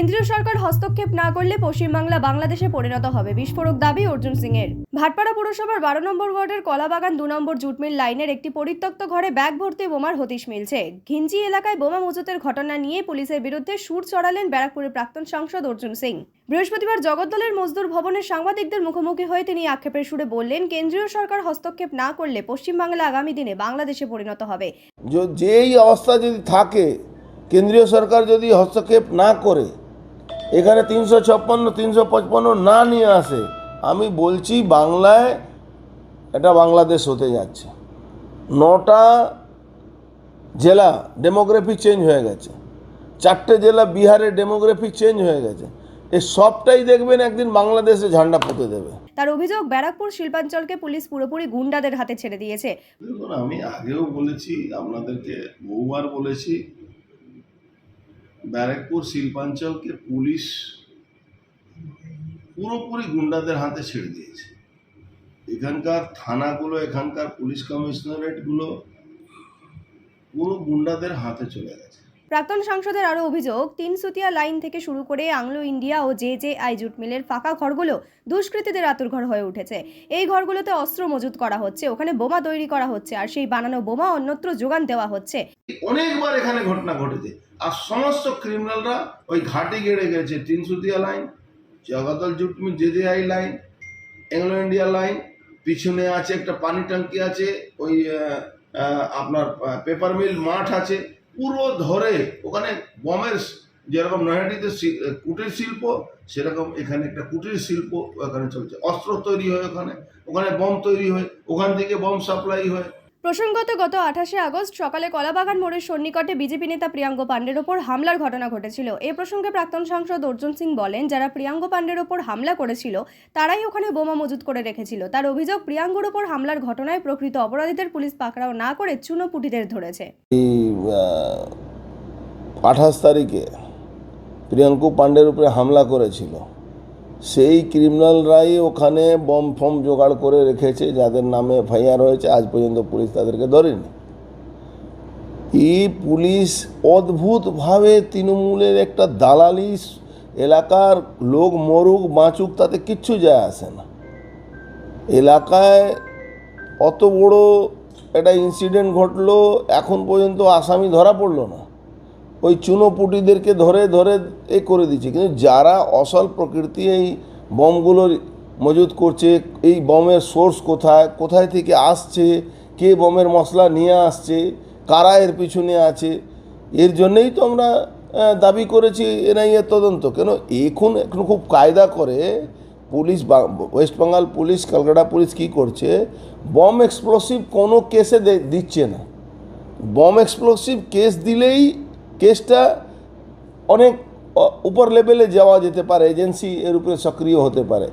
কেন্দ্রীয় সরকার হস্তক্ষেপ না করলে পশ্চিমবাংলা বাংলাদেশে পরিণত হবে, বিস্ফোরক দাবি অর্জুন সিং এর ভাটপাড়া পুরসভার বারো নম্বর ওয়ার্ডের কলাবাগান দু নম্বর জুটমিল লাইনের একটি পরিত্যক্ত ঘরে ব্যাগ ভর্তি বোমার হতিশ মিলছে। ঘিঞ্জি এলাকায় বোমা মজুতের ঘটনা নিয়ে পুলিশের বিরুদ্ধে সুর চড়ালেন ব্যারাকপুরের প্রাক্তন সাংসদ অর্জুন সিং। বৃহস্পতিবার জগদ্দলের মজদুর ভবনের সাংবাদিকদের মুখোমুখি হয়ে তিনি আক্ষেপের সুরে বললেন, কেন্দ্রীয় সরকার হস্তক্ষেপ না করলে পশ্চিমবাংলা আগামী দিনে বাংলাদেশে পরিণত হবে। যেই অবস্থা যদি থাকে, কেন্দ্রীয় সরকার যদি হস্তক্ষেপ না করে এখানে তিনশো ছাপ্পান্ন তিনশো পঁচপান্ন না নিয়ে আসে। আমি বলছি বাংলায় এটা বাংলাদেশ হতে যাচ্ছে। নটা জেলা ডেমোগ্রাফি চেঞ্জ হয়ে গেছে। চারটে জেলা বিহারের ডেমোগ্রাফি চেঞ্জ হয়ে গেছে। এই সবটাই দেখবেন একদিন বাংলাদেশে ঝান্ডা পুঁতে দেবে। তার অভিযোগ ব্যারাকপুর শিল্পাঞ্চলকে পুলিশ পুরোপুরি গুন্ডাদের হাতে ছেড়ে দিয়েছে। দেখুন আমি আগেও বলেছি আপনাদেরকে বহুবার বলেছি ব্যারাকপুর শিল্পাঞ্চলকে পুলিশ পুরোপুরি গুন্ডাদের হাতে ছেড়ে দিয়েছে। এখানকার থানাগুলো, এখানকার পুলিশ কমিশনারেটগুলো পুরো গুন্ডাদের হাতে চলে গেছে। প্রাক্তন সাংসদের আরও অভিযোগ, তিনসুতিয়া লাইন থেকে শুরু করে আংলো ইন্ডিয়া ও জে জে আই জুট মিলের ফাঁকা ঘরগুলো দুষ্কৃতীদের আতুরঘর হয়ে উঠেছে। এই ঘরগুলোতে অস্ত্র মজুত করা হচ্ছে, ওখানে বোমা তৈরি করা হচ্ছে আর সেই বানানো বোমা অন্যত্র যোগান দেওয়া হচ্ছে। অনেকবার এখানে ঘটনা ঘটেছে। আর সমস্ত ক্রিমিনালরা ওই ঘাটে গেড়ে গেছে, Tinsutia line, Jagaddal জুটমি J J I line Anglo India line, পিছনে আছে একটা পানি ট্যাঙ্কি আছে, ওই আপনার পেপার মিল মাঠ আছে পুরো ধরে ওখানে বমের যেরকম নৈহাটিতে শি- কুটির শিল্প, সেরকম এখানে একটা কুটির শিল্প ওখানে চলছে। অস্ত্র তৈরি হয় ওখানে ওখানে বম তৈরি হয়, ওখান থেকে বম সাপ্লাই হয়। প্রসঙ্গত গত আঠাশে আগস্ট সকালে কলাবাগান মোড়ের সন্নিকটে বিজেপি নেতা প্রিয়াঙ্গ পাণ্ডের ওপর হামলার ঘটনা ঘটেছিল। এ প্রসঙ্গে প্রাক্তন সাংসদ অর্জুন সিং বলেন, যারা প্রিয়াঙ্গ পাণ্ডের ওপর হামলা করেছিল, তারাই ওখানে বোমা মজুত করে রেখেছিল। তার অভিযোগ, প্রিয়াঙ্গর ওপর হামলার ঘটনায় প্রকৃত অপরাধীদের পুলিশ পাকড়াও না করে চুনোপুটিদের ধরেছে। আঠাশ তারিখে প্রিয়াঙ্কু পাণ্ডের উপরে হামলা করেছিল। সেই ক্রিমিনালরাই ওখানে বম ফম জোগাড় করে রেখেছে, যাদের নামে এফআইআর হয়েছে, আজ পর্যন্ত পুলিশ তাদেরকে ধরেনি। এই পুলিশ অদ্ভুতভাবে তৃণমূলের একটা দালালি, এলাকার লোক মরুক, বাঁচুক, তাতে কিচ্ছু যায় আসে না। এলাকায় অত বড় একটা ইনসিডেন্ট ঘটলো, এখন পর্যন্ত আসামি ধরা পড়ল না। ওই চুনোপুটিদেরকে ধরে ধরে এ করে দিচ্ছে। কিন্তু যারা অসল প্রকৃতি এই বমগুলো মজুত করছে, এই বমের সোর্স কোথায় কোথায় থেকে আসছে, কে বমের মশলা নিয়ে আসছে, কারা এর পিছনে আছে, এর জন্যেই তো আমরা দাবি করেছি এনআইএ তদন্ত। কেন এখন এখন খুব কায়দা করে police West Bengal police, Kolkata police কি করছে, বম এক্সপ্লোসিভ কোনো কেসে দিচ্ছে না। বম এক্সপ্লোসিভ কেস দিলেই কেসটা অনেক উপর লেভেলে যাওয়া যেতে পারে এজেন্সি এর উপরে সক্রিয় হতে পারে।